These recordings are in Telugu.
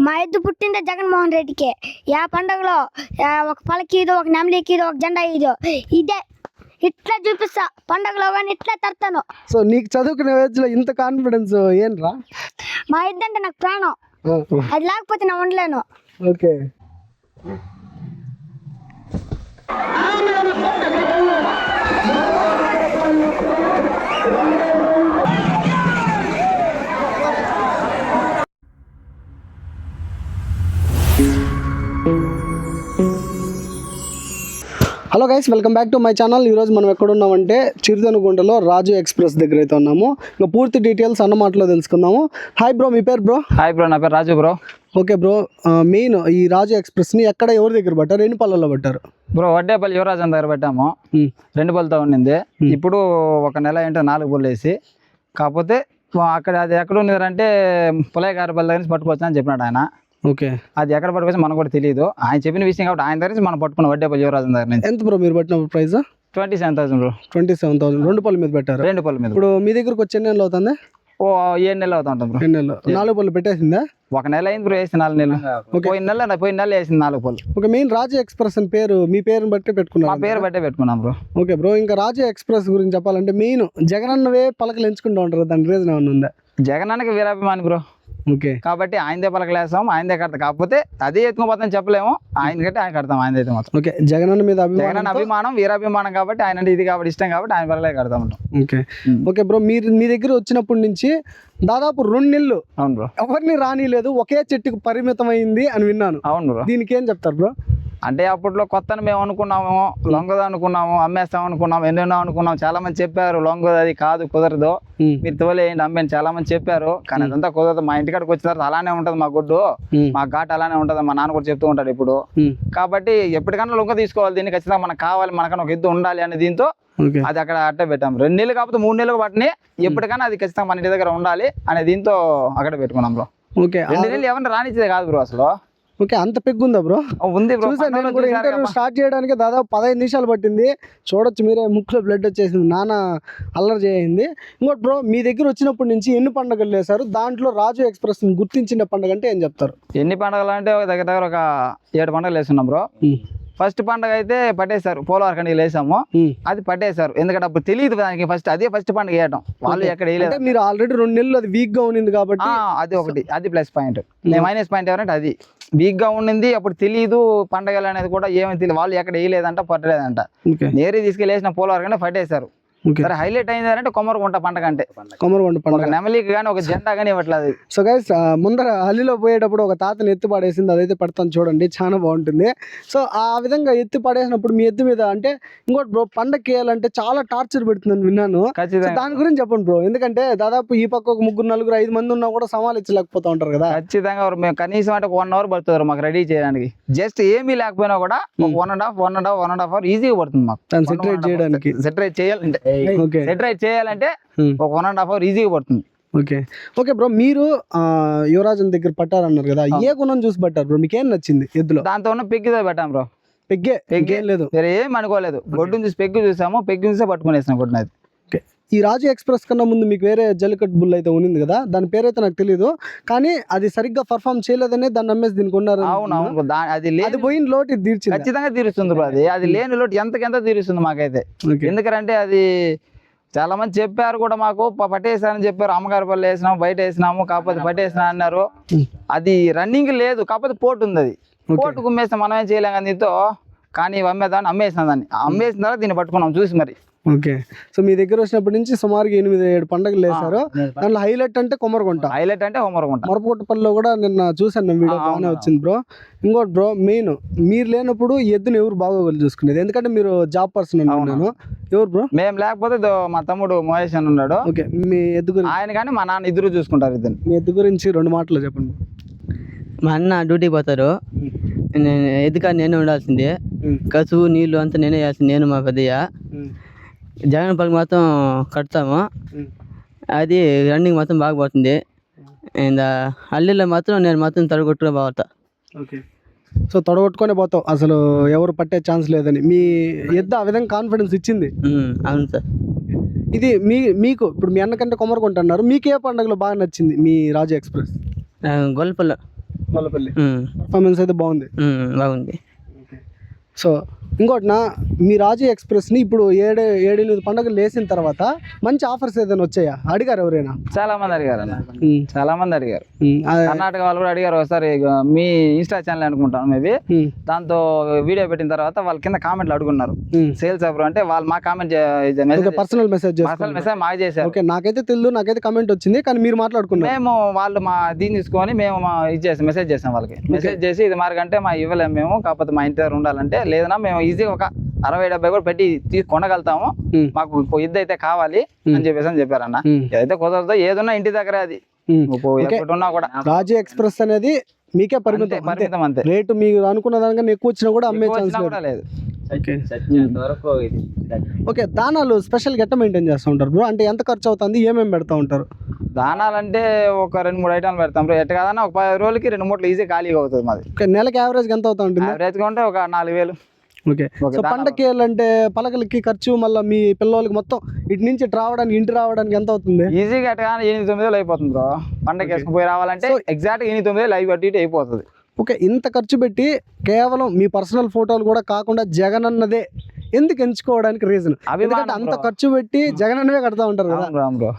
మా ఎద్దు పుట్టిందే జగన్మోహన్ రెడ్డికి. ఆ పండగలో ఒక పలకి ఇదో ఒక నెమలికి ఇదో ఒక జెండా ఇదో. ఇదే. ఇట్లా చూపిస్తా. పండగలో కానీ ఇట్లా తడతాను. సో నీకు చదువుకునే ఏజ్లో ఇంత కాన్ఫిడెన్స్ ఏంట్రా? మా ఎద్దు అంటే నాకు ప్రాణం. అది లేకపోతే నేను ఉండలేను. Okay. Guys welcome back to my channel ఈరోజు మనం ఎక్కడ ఉన్నామంటే చిరుతనుగుంటలో రాజు ఎక్స్ప్రెస్ దగ్గర అయితే ఉన్నాము. ఇంకా పూర్తి డీటెయిల్స్ అన్న మాటలో తెలుసుకుందాము. హాయ్ బ్రో మీ పేరు బ్రో హాయ్ బ్రో నా పేరు Raju bro okay bro main ఈ రాజు ఎక్స్ప్రెస్ని ఎక్కడ ఎవరి దగ్గర పట్టారు? ఎన్ని పట్టారు? బ్రో వడ్డేపల్లి యువరాజ్ అని దగ్గర పెట్టాము. Hmm. రెండు పళ్ళతో ఉండింది. ఇప్పుడు ఒక నెల ఏంటో నాలుగు పళ్ళు వేసి కాకపోతే అక్కడ అది ఎక్కడ ఉన్నదంటే పులయ్య గారి పల్లి దగ్గర నుంచి పట్టుకోవచ్చు అని చెప్పినాడు ఆయన. ఓకే. అది ఎక్కడ పట్టుకోవచ్చు మనకు కూడా తెలియదు ఆయన చెప్పిన విషయం కాబట్టి ఆయన దగ్గర నుంచి మనం పట్టుకున్నాం వడ్డేపల్లి యువరాజ్ దగ్గర నుంచి. ఎంత బ్రో మీరు పట్టినప్పుడు price twenty seven thousand bro. Twenty seven thousand రెండు పళ్ళు మీద పెట్టారు? రెండు పళ్ళు మీద. ఇప్పుడు మీ దగ్గరకు వచ్చి ఎన్ని నెలలు అవుతుంది? ఓ ఏడు నెలలు అవుతా ఉంటుంది బ్రో. రెండు నెలలు. నాలుగు పళ్ళు పెట్టేసిందా? ఒక నెల అయింది బ్రో వేసి నాలుగు నెలలు. పోయిన నెల పోయిన నెల వేసింది నాలుగు పళ్ళు. ఓకే మెయిన్ రాజు ఎక్స్ప్రెస్ అని పేరు మీ పేరుని బట్టి మా పెట్టుకున్నారు పేరు బట్టే పెట్టుకున్నాం బ్రో. ఓకే బ్రో ఇంకా రాజు ఎక్స్ప్రెస్ గురించి చెప్పాలంటే మెయిన్ జగన్ అన్నవే పలకలు ఎంచుకుంటూ ఉంటారు. దాని రీజన్ ఏమైనా ఉందా? జగనానికి వీరాభిమాని బ్రో. కాబట్టి ఆయనదే పలకలేస్తాం ఆయనదే కడతాం. కాకపోతే అదే ఎత్తుకుపోతాం చెప్పలేము. ఆయన కంటే ఆయన కడతాం ఆయనది అయితే మాత్రం. ఓకే. జగన్ మీద జగన్ అభిమానం అభిమానం వీరాభిమానం కాబట్టి ఆయన అంటే ఇది కాబట్టి ఇష్టం కాబట్టి ఆయన పలకలే కడతాం ఓకే. ఓకే బ్రో మీరు మీ దగ్గర వచ్చినప్పటి నుంచి దాదాపు రెండు నెలలు అవును బ్రో. ఎవరిని రానిలేదు ఒకే చెట్టుకు పరిమితమైంది అని విన్నాను. అవును బ్రో. దీనికి ఏం చెప్తారు బ్రో? అంటే అప్పట్లో కొత్తని మేము అనుకున్నాము లొంగదు అనుకున్నాము అమ్మేస్తాం అనుకున్నాము ఎన్నెన్నో అనుకున్నాం. చాలా మంది చెప్పారు లొంగదు అది కాదు కుదరదు. మీరు తోలేయండి అమ్మేయండి చాలా మంది చెప్పారు. కానీ అదంతా కుదరదు. మా ఇంటికాడికి వచ్చిన తర్వాత అలానే ఉంటుంది మా గుడ్డు. మా ఘాట్ అలానే ఉంటుంది. మా నాన్న కూడా చెప్తూ ఉంటాడు ఇప్పుడు. కాబట్టి ఎప్పటికన్నా లొంగ తీసుకోవాలి. దీన్ని ఖచ్చితంగా మనకు కావాలి. మనకన్నా ఒక ఎద్దు ఉండాలి అనే దీంతో అది అక్కడ అట్టే పెట్టాం. రెండు నెలలు కాకపోతే మూడు నెలలు పట్టినాయి. ఎప్పటికైనా అది ఖచ్చితంగా మన ఇంటి దగ్గర ఉండాలి అనే దీంతో అక్కడ పెట్టుకున్నాం బ్రో. ఓకే. రెండు నెలలు ఎవరిని రానిచ్చేది కాదు బ్రో అసలు. ఓకే అంత పెగ్గుందా బ్రో? ఉంది బ్రో. చూసాను నేను కూడా ఇంటర్వ్యూ. స్టార్ట్ చేయడానికి దాదాపు పదహైదు నిమిషాలు పట్టింది. చూడొచ్చు మీరే ముక్కులో బ్లడ్ వచ్చేసింది. నాన్న అల్లరి చేయింది. ఇంకోటి బ్రో మీ దగ్గర వచ్చినప్పటి నుంచి ఎన్ని పండుగలు వేశారు దాంట్లో రాజు ఎక్స్ప్రెస్ గుర్తించిన పండుగ అంటే ఏం చెప్తారు? ఎన్ని పండుగలు అంటే దగ్గర దగ్గర ఒక ఏడు పండుగలు వేస్తున్నాం బ్రో. ఫస్ట్ పండుగ అయితే పట్టేశారు. పోలవరం కండికి వేసాము అది పట్టేశారు. ఎందుకంటే అప్పుడు తెలియదు దానికి ఫస్ట్ అదే ఫస్ట్ పండుగ వేయటం. వాళ్ళు ఎక్కడ వేయలేదు. మీరు ఆల్రెడీ రెండు నెలలు అది వీక్గా ఉన్నింది కాబట్టి అది ఒకటి. అది ప్లస్ పాయింట్ మైనస్ పాయింట్ ఎవరంటే అది. వీక్గా ఉండింది అప్పుడు తెలియదు పండగలు అనేది కూడా ఏమీ తెలియదు వాళ్ళు ఎక్కడ వేయలేదంట పట్టలేదంట. నేరే తీసుకెళ్ళేసిన పోలవరం కంటే పట్టేశారు. సరే హైలైట్ అయింది అంటే కొమ్మరకుంట పండగ అంటే. కొమరగొండ ఒక పండుగ. నెమలికి కానీ ఒక జెండా కానీ ఇవ్వట్లేదు సో గైస్ ముందర హల్లీలో పోయేటప్పుడు ఒక తాతని ఎత్తి పడేసింది అదైతే పడతాను చూడండి చాలా బాగుంటుంది. సో ఆ విధంగా ఎత్తి పడేసినప్పుడు మీ ఎత్తు మీద అంటే ఇంకోటి బ్రో పండగ వేయాలంటే చాలా టార్చర్ పెడుతుందని విన్నాను. దాని గురించి చెప్పండి బ్రో ఎందుకంటే దాదాపు ఈ పక్క ఒక ముగ్గురు నలుగురు ఐదు మంది ఉన్నా కూడా సమాలించలేకపోతా ఉంటారు కదా. ఖచ్చితంగా మేము కనీసం అంటే వన్ అవర్ పడుతుంది మాకు రెడీ చేయడానికి. జస్ట్ ఏమీ లేకపోయినా కూడా one and half one and half one and half hour ఈజీగా పడుతుంది మాకు. సెటరేట్ చేయడానికి. సెటరేట్ చేయాలంటే. ఓకే సెటరేట్ చేయాలంటే Hmm. ఒక వన్ అండ్ హాఫ్ అవర్ ఈజీగా పడుతుంది. ఓకే ఓకే బ్రో మీరు యువరాజన్ దగ్గర పట్టారన్నారు కదా ఏ గుణం చూసి పట్టారు బ్రో మీకు ఏం నచ్చింది ఎద్దులో? దాంతో ఉన్న పెగ్గితో పెట్టాం బ్రో పెగ్గే పెగ్గేం. లేదు. వేరే ఏం అనుకోలేదు. గొడ్డుని చూసి పెగ్గు చూసాము పెగ్గు చూసే పట్టుకునేసాం గొడ్డుని అది. ఓకే ఈ రాజు ఎక్స్ప్రెస్ కన్నా ముందు మీకు వేరే జల్లికట్ బుల్ అయితే ఉన్నింది కదా దాని పేరైతే నాకు తెలియదు కానీ అది సరిగ్గా పర్ఫామ్ చేయలేదనే దాన్ని నమ్మేసి దీనికి ఉన్నారు అవును అది లేని పోయిన లోటు ఇది తీర్చింది. ఖచ్చితంగా తీరుస్తుంది అది. అది లేని లోటు ఎంతకెంత తీరుస్తుంది మాకైతే. ఎందుకంటే అది చాలా మంది చెప్పారు కూడా మాకు ప- పట్టేసారని చెప్పారు. అమ్మగారి పళ్ళు వేసినాము బయట వేసినాము కాకపోతే పట్టేసినా అన్నారు. అది రన్నింగ్ లేదు కాకపోతే పోటు ఉంది అది. పోటు కుమ్మేస్తే మనం ఏం చేయలేం కానీ దీంతో కానీ అమ్మేదాన్ని అమ్మేసిన దాన్ని. అమ్మేసిన తర్వాత దీన్ని పట్టుకున్నాం చూసి మరి. ఓకే. సో మీ దగ్గర వచ్చినప్పటి నుంచి సుమారుగా ఎనిమిది ఏడు పండుగలు వేశారు. దాంట్లో హైలైట్ అంటే కొమరగుంట. హైలైట్ అంటే ఉంటాం మరపుట్టపల్లిలో కూడా నిన్న చూసాను నేను వీడియో బాగానే. వచ్చింది బ్రో. ఇంకోటి బ్రో మెయిన్ మీరు లేనప్పుడు ఎద్దుని ఎవరు బాగోగులు చూసుకునేది? ఎందుకంటే మీరు జాబ్ పర్సన్ అనుకున్నాను ఎవరు బ్రో? మేము లేకపోతే మా తమ్ముడు మహేష్ అని ఉన్నాడు. ఓకే మీ ఎద్దు గురించి. ఆయన కానీ మా నాన్న ఇద్దరు చూసుకుంటారు ఇద్దరు మీ ఎద్దు గురించి రెండు మాటలు చెప్పండి మా అన్న డ్యూటీకి పోతారు. నేను ఎదుక నేనే ఉండాల్సిందే. కసువు నీళ్ళు అంతా నేనే వేయాల్సింది నేను మా పెద్దయ్య. జగన్ పల్లి మాత్రం కడతాము. అది రన్నింగ్ మాత్రం బాగా పోతుంది అండ్ అల్లిలో మాత్రం నేను మాత్రం తడగొట్టుగా పోతా ఓకే. సో తొడగొట్టుకొని పోతావు. అసలు ఎవరు పట్టే ఛాన్స్ లేదని. మీ ఎద్దు ఆ విధంగా కాన్ఫిడెన్స్ ఇచ్చింది. అవును సార్. ఇది మీ మీకు ఇప్పుడు మీ అన్నకంటే కొమరకుంట అన్నారు మీకు ఏ పండుగలో బాగా నచ్చింది? మీ Raju express. Gollapalli. Mallapalli um, performance అయితే బాగుంది. బాగుంది. సో ఇంకోటి నా మీ రాజు ఎక్స్ప్రెస్ని ఇప్పుడు ఏడు ఏడెనిమిది పండుగలు లేసిన తర్వాత మంచి ఆఫర్స్ ఏదైనా వచ్చాయా? అడిగారు ఎవరైనా? చాలా మంది అడిగారు అన్న. చాలా మంది అడిగారు. కర్ణాటక వాళ్ళు కూడా అడిగారు ఒకసారి మీ ఇన్స్టా ఛానల్ అనుకుంటాను మేబీ. దాంతో వీడియో పెట్టిన తర్వాత వాళ్ళ కింద కామెంట్లు అడుగున్నారు. సేల్స్ ఎవరు అంటే వాళ్ళు మా comment personal message personal message మాకు చేశారు. ఓకే నాకైతే తెలియదు నాకైతే కమెంట్ వచ్చింది కానీ మీరు మాట్లాడుకున్నారు. మేము వాళ్ళు మా దీన్ని తీసుకొని మేము మా ఇది చేసాం మెసేజ్ చేసాం వాళ్ళకి. మెసేజ్ చేసి ఇది మార్గంటే మా ఇవ్వలేము మేము కాకపోతే మా ఇంటి దగ్గర ఉండాలంటే లేదన్నా మేము ఈజీగా ఒక అరవై డెబ్బై కూడా పెట్టి కొనగలుగుతాము. మాకు ఇంకో ఇద్దరు అయితే కావాలి అని చెప్పేసి అని చెప్పారన్న. ఏదైతే కుదరదో ఏదున్నా ఇంటి దగ్గర అది. ఉమ్. ఇంకో ఎక్కడ ఉన్నా కూడా. రాజు ఎక్స్ప్రెస్ అనేది మీకే పరిమితం అంతే. పరిమితం అంతే. రేటు మీరు అనుకున్న దానికన్నా ఎక్కువ వచ్చినా కూడా అమ్మే ఛాన్స్ కూడా లేదు. ఓకే. వరకు ఇది ఓకే దానాలు స్పెషల్గా ఎట్ట మెయింటైన్ చేస్తూ ఉంటారు బ్రో. అంటే ఎంత ఖర్చు అవుతుంది ఏమేమి పెడతా ఉంటారు? దానాలంటే ఒక రెండు మూడు ఐటమ్లు పెడతాం బ్రో. ఎట్ట కాదన్నా ఒక పది రోజులకి రెండు మూట్లు ఈజీ ఖాళీగా అవుతుంది మాది. నెలకి యావరేజ్గా ఎంత అవుతా ఉంటుంది? యావరేజ్గా ఉంటే ఒక నాలుగు వేలు. ఓకే. సో దానాలు. పండగకి వెళ్ళాలంటే పలకలకి ఖర్చు మళ్ళీ మీ పిల్లలకి మొత్తం ఇటు నుంచి రావడానికి ఇంటి రావడానికి ఎంత అవుతుంది? ఈజీగా కానీ ఎనిమిది తొమ్మిది వేలు అయిపోతుంది బ్రో. పండగ వేసుకుని పోయి రావాలంటే ఎగ్జాక్ట్ ఎనిమిది తొమ్మిది వేలు అవి అటు ఇటు అయిపోతుంది. ఓకే ఇంత ఖర్చు పెట్టి కేవలం మీ పర్సనల్ ఫోటోలు కూడా కాకుండా జగన్ అన్నదే ఎందుకు ఎంచుకోవడానికి రీజన్ ఎందుకంటే అంత. ఖర్చు పెట్టి జగన్ అన్నవే కడతా ఉంటారు కదా. బ్రో,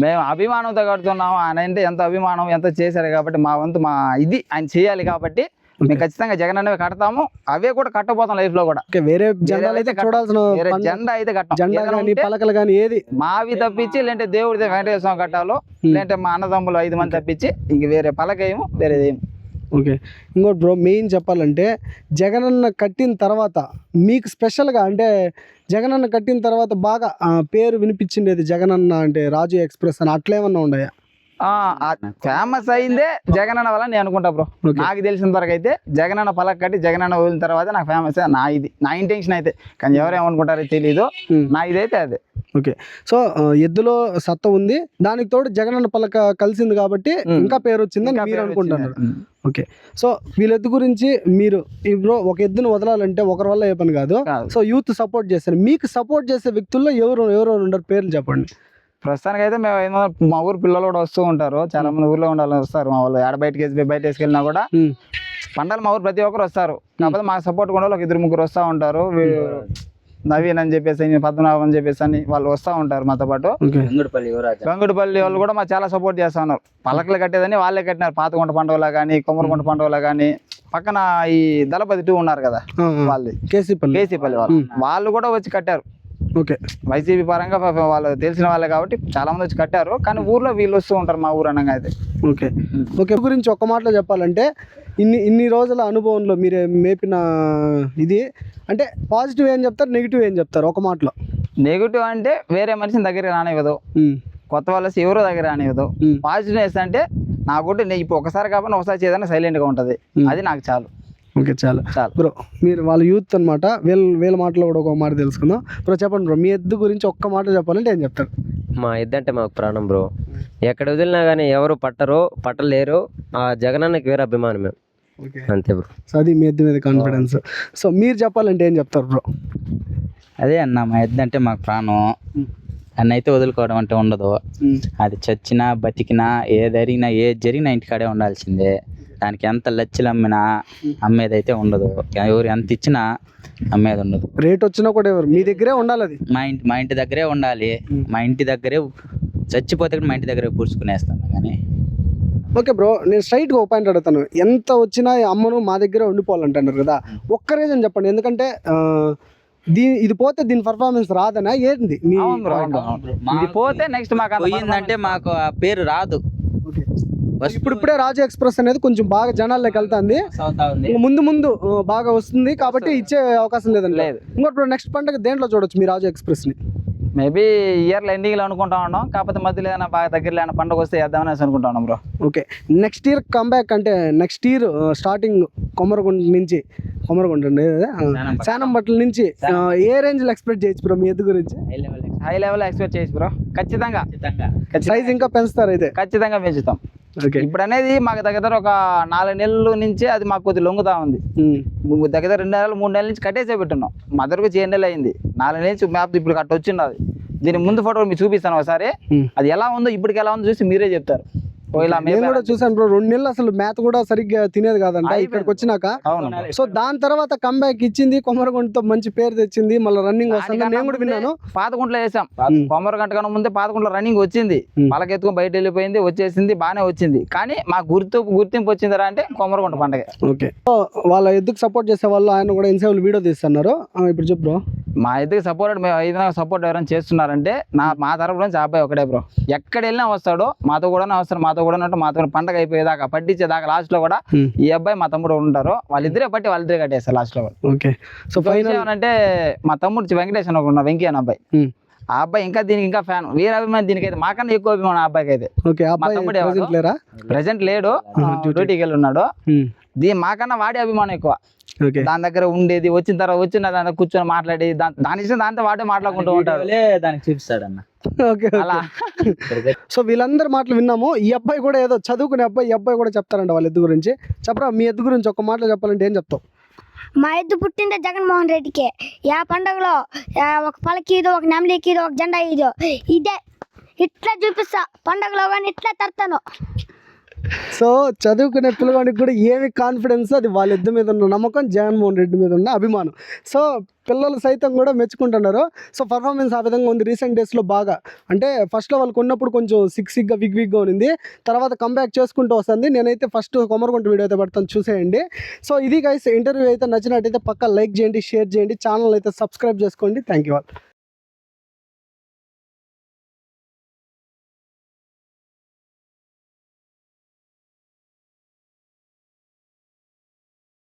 మేము. అభిమానంతో కడుతున్నాం ఆయన అంటే ఎంత అభిమానం ఎంత చేశారు కాబట్టి మా వంతు మా ఇది ఆయన చేయాలి కాబట్టి మేము ఖచ్చితంగా జగన్ అనేవి కడతాము. అవే కూడా కట్టబోతాం లైఫ్లో కూడా. వేరే జెండాలు అయితే చూడాల్సిన జెండా అయితే కట్టాం. జెండా ఏదైనా కానీ ఉంటే పలకలు కానీ ఏది? మావి తప్పించి లేదంటే దేవుడిది వెంకటేశ్వర స్వామి కట్టాలో లేదంటే మా అన్నదమ్ములు ఐదు మంది తప్పించి ఇంక వేరే పలకేమో వేరేది ఏమో. ఓకే. ఇంకోటి బ్రో మెయిన్ చెప్పాలంటే జగనన్న కట్టిన తర్వాత మీకు స్పెషల్గా అంటే జగనన్న కట్టిన తర్వాత బాగా పేరు వినిపించిండేది జగనన్న అంటే రాజు ఎక్స్ప్రెస్ అని అట్లేమన్నా ఉన్నాయా ఫేమస్ అయిందే జగన్ అన్న వల్ల నేను అనుకుంటా బ్రో. నాకు తెలిసిన వరకు అయితే జగన్ అన్న పలక కట్టి జగన్ అన్న వదిలిన తర్వాత నాకు ఫేమస్ నా ఇది నా ఇంటెన్షన్ అయితే. కానీ ఎవరేమనుకుంటారో తెలీదు. Hmm. నా ఇదైతే అదే. ఓకే సో ఎద్దులో సత్త ఉంది. దానికి తోడు జగనన్న పలక కలిసింది కాబట్టి Hmm. ఇంకా పేరు వచ్చిందని మీరు అనుకుంటున్నారు. ఓకే సో వీళ్ళెద్దు గురించి మీరు బ్రో ఒక ఎద్దును వదలాలంటే ఒకరి వల్ల ఏ పని కాదు. కాదు. సో యూత్ సపోర్ట్ చేస్తారు. మీకు సపోర్ట్ చేసే వ్యక్తుల్లో ఎవరు ఎవరు ఉండరు పేర్లు చెప్పండి. ప్రస్తుతానికి అయితే మేము ఏమో మా ఊరు పిల్లలు కూడా వస్తూ ఉంటారు. చాలా మంది ఊర్లో ఉండాలని వస్తారు. మా వాళ్ళు ఆడ బయటకి వేసి బయట వేసుకెళ్ళినా కూడా. పంటలు మా ఊరు ప్రతి ఒక్కరు వస్తారు. కాకపోతే మాకు సపోర్ట్ కూడా ఒక ఇద్దరు ముగ్గురు వస్తూ ఉంటారు. నవీన్ అని చెప్పేసి పద్మనాభం అని చెప్పేసి అని వాళ్ళు వస్తూ ఉంటారు మాతో పాటు. గంగుడిపల్లి వాళ్ళు కూడా మాకు చాలా సపోర్ట్ చేస్తా ఉన్నారు. పలకలు కట్టేదని వాళ్ళే కట్టినారు. పాతగుంట పండుగలా కానీ కొమ్మరగుంట పండుగలా కానీ పక్కన ఈ దళపతి టూ ఉన్నారు కదా వాళ్ళది. కేసీపల్లి. కేసీపల్లి వాళ్ళు. వాళ్ళు కూడా వచ్చి కట్టారు. ఓకే. వైసీపీ పరంగా వాళ్ళు తెలిసిన వాళ్ళే కాబట్టి చాలా మంది వచ్చి కట్టారు. కానీ ఊర్లో వీళ్ళు వస్తూ ఉంటారు మా ఊరు అనగా అయితే. ఓకే. ఓకే గురించి ఒక్క మాటలో చెప్పాలంటే ఇన్ని ఇన్ని రోజుల అనుభవంలో మీరు మేపిన ఇది. అంటే పాజిటివ్ ఏం చెప్తారు నెగిటివ్ ఏం చెప్తారు ఒక మాటలో? నెగిటివ్ అంటే వేరే మనిషిని దగ్గర రానివ్వదు. కొత్త వాళ్ళు ఎవరో దగ్గర రానివ్వదు. ఉమ్, పాజిటివ్నెస్ అంటే నాకు కూడా నేను ఇప్పుడు ఒకసారి కాబట్టి ఒకసారి చేదన్నా సైలెంట్గా ఉంటుంది. అది నాకు చాలు. ఓకే చాలా. చాలు. బ్రో మీరు వాళ్ళ యూత్ అనమాట వీళ్ళ వీళ్ళ మాటలో కూడా ఒక మాట తెలుసుకుందాం. బ్రో చెప్పండి బ్రో మీ ఎద్దు గురించి ఒక్క మాట చెప్పాలంటే ఏం చెప్తారు? మా ఇద్దంటే మాకు ప్రాణం బ్రో ఎక్కడ వదిలినా కానీ ఎవరు పట్టరు పట్టలేరు ఆ జగనన్నకి వేరే అభిమానం మేము. ఓకే. అంతే బ్రో సో అది మీ ఎద్దు మీద కాన్ఫిడెన్స్ సో మీరు చెప్పాలంటే ఏం చెప్తారు బ్రో అదే అన్న మా ఎద్దు అంటే మాకు ప్రాణం. అన్న అయితే వదులుకోవడం అంటే ఉండదు. అది చచ్చినా బతికినా ఏ జరిగినా ఏ జరిగినా ఇంటికాడే ఉండాల్సిందే. దానికి ఎంత లచ్చలు అమ్మినా అమ్మేదైతే ఉండదు. ఎవరు ఎంత ఇచ్చినా అమ్మేది ఉండదు. రేట్ వచ్చినా కూడా ఎవరు? మీ దగ్గరే ఉండాలి అది. మా ఇంటి మా ఇంటి దగ్గరే ఉండాలి. మా ఇంటి దగ్గరే చచ్చిపోతే కూడా మా ఇంటి దగ్గరే పూడ్చుకునేస్తాను కానీ. ఓకే బ్రో నేను స్ట్రైట్గా ఒక పాయింట్ అడుగుతాను. ఎంత వచ్చినా అమ్మను మా దగ్గరే ఉండిపోవాలంటున్నారు కదా. ఒక్క రీజన్ చెప్పండి. ఎందుకంటే దీని ఇది పోతే దీని పర్ఫార్మెన్స్ రాదనా? ఏంది? మీ. ఇది పోతే నెక్స్ట్ మాకు పోయిందంటే మాకు ఆ పేరు రాదు. ఇప్పుడు ఇప్పుడే రాజు ఎక్స్ప్రెస్ అనేది కొంచెం బాగా జనాల్లోకి వెళ్తుంది. ముందు ముందు బాగా వస్తుంది కాబట్టి ఇచ్చే అవకాశం లేదండి. లేదు. ఇంకోటి నెక్స్ట్ పండుగ దేంట్లో చూడొచ్చు మీ రాజు ఎక్స్ప్రెస్ని మేబీ ఇయర్లో ఎండింగ్లో అనుకుంటా ఉన్నాం. కాకపోతే మధ్యలో ఏదైనా బాగా దగ్గరలో ఏదైనా పండుగ వస్తే వేద్దామని అనుకుంటా ఉన్నాం bro. Okay. Next year comeback అంటే నెక్స్ట్ ఇయర్ స్టార్టింగ్ కొమరగుంట నుంచి కొమరగుంట శానంబట్ల నుంచి ఏ రేంజ్లో ఎక్స్పెక్ట్ చేయొచ్చు బ్రో మీ ఎద్దు గురించి? హై లెవెల్ ఎక్స్పెక్ట్ చేయొచ్చు బ్రో. ఖచ్చితంగా. ఖచ్చితంగా సైజ్ ఇంకా పెంచుతారు అయితే. ఖచ్చితంగా పెంచుతాం. ఇప్పుడు అనేది మాకు దగ్గర దగ్గర ఒక నాలుగు నెలల నుంచే అది మాకు కొద్ది లొంగుతా ఉంది. దగ్గర రెండు నెలలు మూడు నెలల నుంచి కట్టేసే పెట్టున్నాం మదర్కు చేయి నెలలు అయింది. నాలుగు నెలల నుంచి మ్యాప్ ఇప్పుడు కట్ట వచ్చింది అది. దీని ముందు ఫోటో మీకు చూపిస్తాను ఒకసారి. అది ఎలా ఉందో ఇప్పటికి ఎలా ఉందో చూసి మీరే చెప్తారు. నేను కూడా. చూసాను బ్రో రెండు నెలలు అసలు మేత కూడా సరిగ్గా తినేది కాదంట. ఇక్కడికి వచ్చినాక. సో దాని తర్వాత కంబ్యాక్ ఇచ్చింది కొమరగుంటతో మంచి పేరు తెచ్చింది మళ్ళీ రన్నింగ్ వస్తుంది నేను కూడా విన్నాను. పాతకుంట్లో వేసాం. ఉమ్. కొమ్మర గంట కన్నా ముందే పాతకుంట్లో రన్నింగ్ వచ్చింది. పలకెత్తుకుని బయట వెళ్ళిపోయింది వచ్చేసింది బాగానే వచ్చింది. కానీ మా గుర్తు గుర్తింపు వచ్చిందిరా అంటే కొమ్మరగుంట పండగ. ఓకే. వాళ్ళ ఎద్దుకు సపోర్ట్ చేసే వాళ్ళు ఆయన కూడా ఇన్సేపుల్ వీడియో తీస్తున్నారు. ఇప్పుడు చెప్పు మా ఇద్దరికి సపోర్ట్ మేము ఐదు సపోర్ట్ ఎవరైనా చేస్తున్నారంటే నా మా తరపు నుంచి అబ్బాయి ఒకటే బ్రో ఎక్కడ వెళ్ళినా వస్తాడు మాతో కూడా వస్తాడు మాతో కూడా ఉన్నట్టు మాతో పండగ అయిపోయేదాకా పట్టించేదాకా లాస్ట్లో కూడా. ఈ అబ్బాయి మా తమ్ముడు ఉంటారు. వాళ్ళిద్దరే పట్టి వాళ్ళిద్దరే కట్టేస్తారు లాస్ట్లో ఓకే. సో ఫైనల్ అంటే మా తమ్ముడు వెంకటేష్ అని అనే అబ్బాయి. ఆ అబ్బాయి ఇంకా దీనికి ఇంకా ఫ్యాన్ వీర అభిమాని దీనికైతే మాకన్నా ఎక్కువ అభిమానం ఆ అబ్బాయికి అయితే. ప్రెసెంట్ లేడు. డ్యూటీకి వెళ్ళి ఉన్నాడు. ఉమ్, దీ మాకన్నా వాడే అభిమానం ఎక్కువ. దాని దగ్గర ఉండేది వచ్చిన తర్వాత వచ్చిన దాని కూర్చొని మాట్లాడి దాని దాని ఇష్టం దాంతో వాడే మాట్లాడుకుంటూ ఉంటాడు వీడియోలే దానికి చూపిస్తాడు అన్న ఓకే. అలా. సో వీళ్ళందరి మాటలు విన్నాము. ఈ అబ్బాయి కూడా ఏదో చదువుకునే అబ్బాయి ఈ అబ్బాయి కూడా చెప్తారంట వాళ్ళ ఎద్దు గురించి. చెప్పరా మీ ఎద్దు గురించి ఒక మాటలో చెప్పాలంటే ఏం చెప్తావు? మా ఎద్దు పుట్టిందే జగన్మోహన్ రెడ్డికి. యా పండగలో యా ఒక పలకి ఇదో ఒక నెమలికి ఇదో ఒక జెండా ఇదో. ఇదే. ఇట్లా చూపిస్తా. పండగలో కానీ ఇట్లా తడతాను. సో చదువుకునే పిల్లవాడికి కూడా ఏమి కాన్ఫిడెన్స్ అది వాళ్ళ మీద ఉన్న నమ్మకం జగన్మోహన్ రెడ్డి మీద ఉన్న అభిమానం. సో పిల్లలు సైతం కూడా మెచ్చుకుంటున్నారు. సో పర్ఫార్మెన్స్ ఆ విధంగా ఉంది రీసెంట్ డేస్లో బాగా. అంటే ఫస్ట్లో వాళ్ళకు ఉన్నప్పుడు కొంచెం సిక్ సిగ్గా విగ్ విగ్గా ఉంది తర్వాత కంబ్యాక్ చేసుకుంటూ వస్తుంది. నేనైతే ఫస్ట్ కొమరకుంట వీడియో అయితే పెడతాను చూసేయండి. సో ఇది గైస్ ఇంటర్వ్యూ అయితే నచ్చినట్టయితే పక్క లైక్ చేయండి షేర్ చేయండి ఛానల్ అయితే సబ్స్క్రైబ్ చేసుకోండి. Thank you all